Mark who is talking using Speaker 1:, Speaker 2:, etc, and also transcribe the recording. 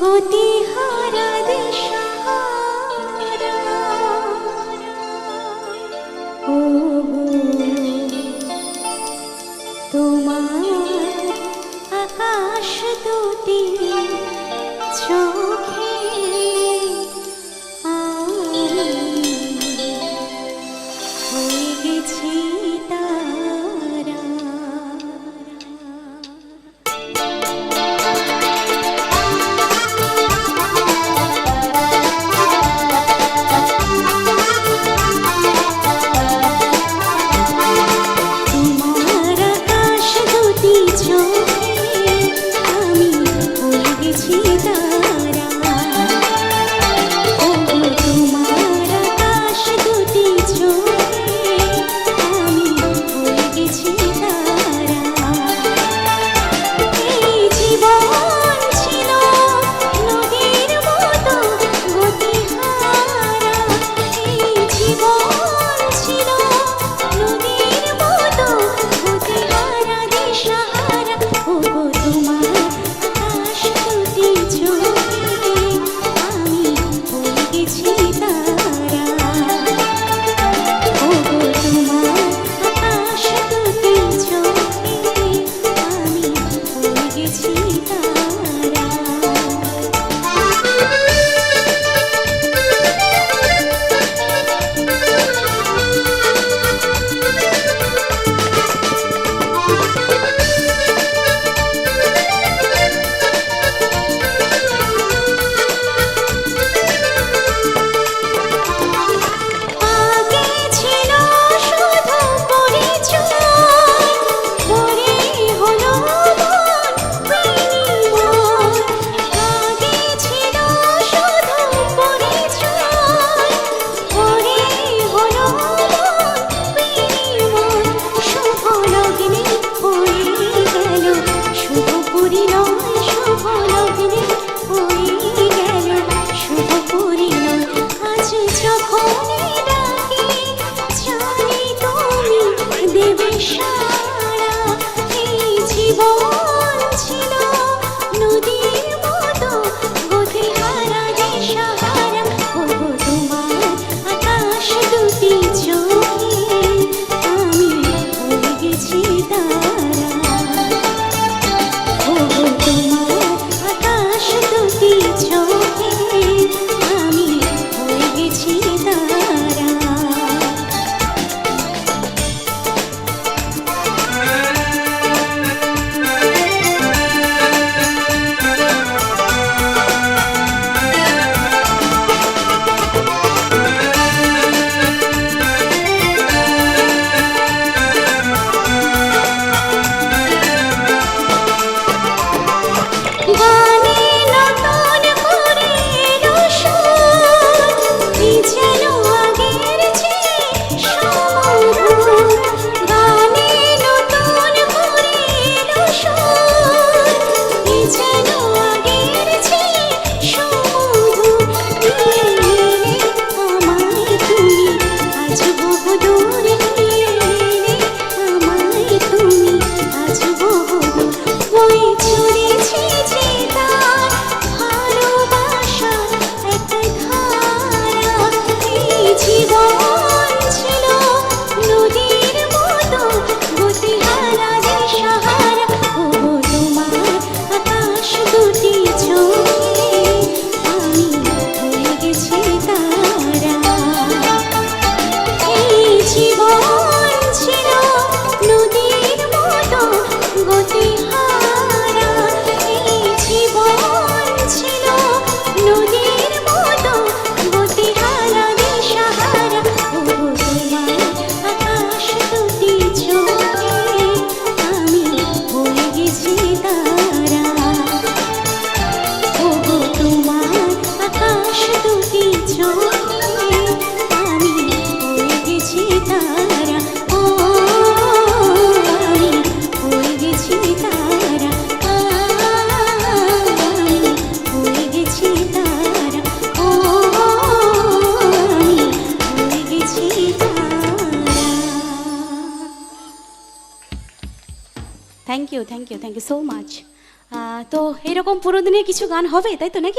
Speaker 1: গতি হারা দেশ। Shh. Thank you thank you thank you so much তো এরকম পুরোদিনের কিছু গান হবে, তাই তো নাকি?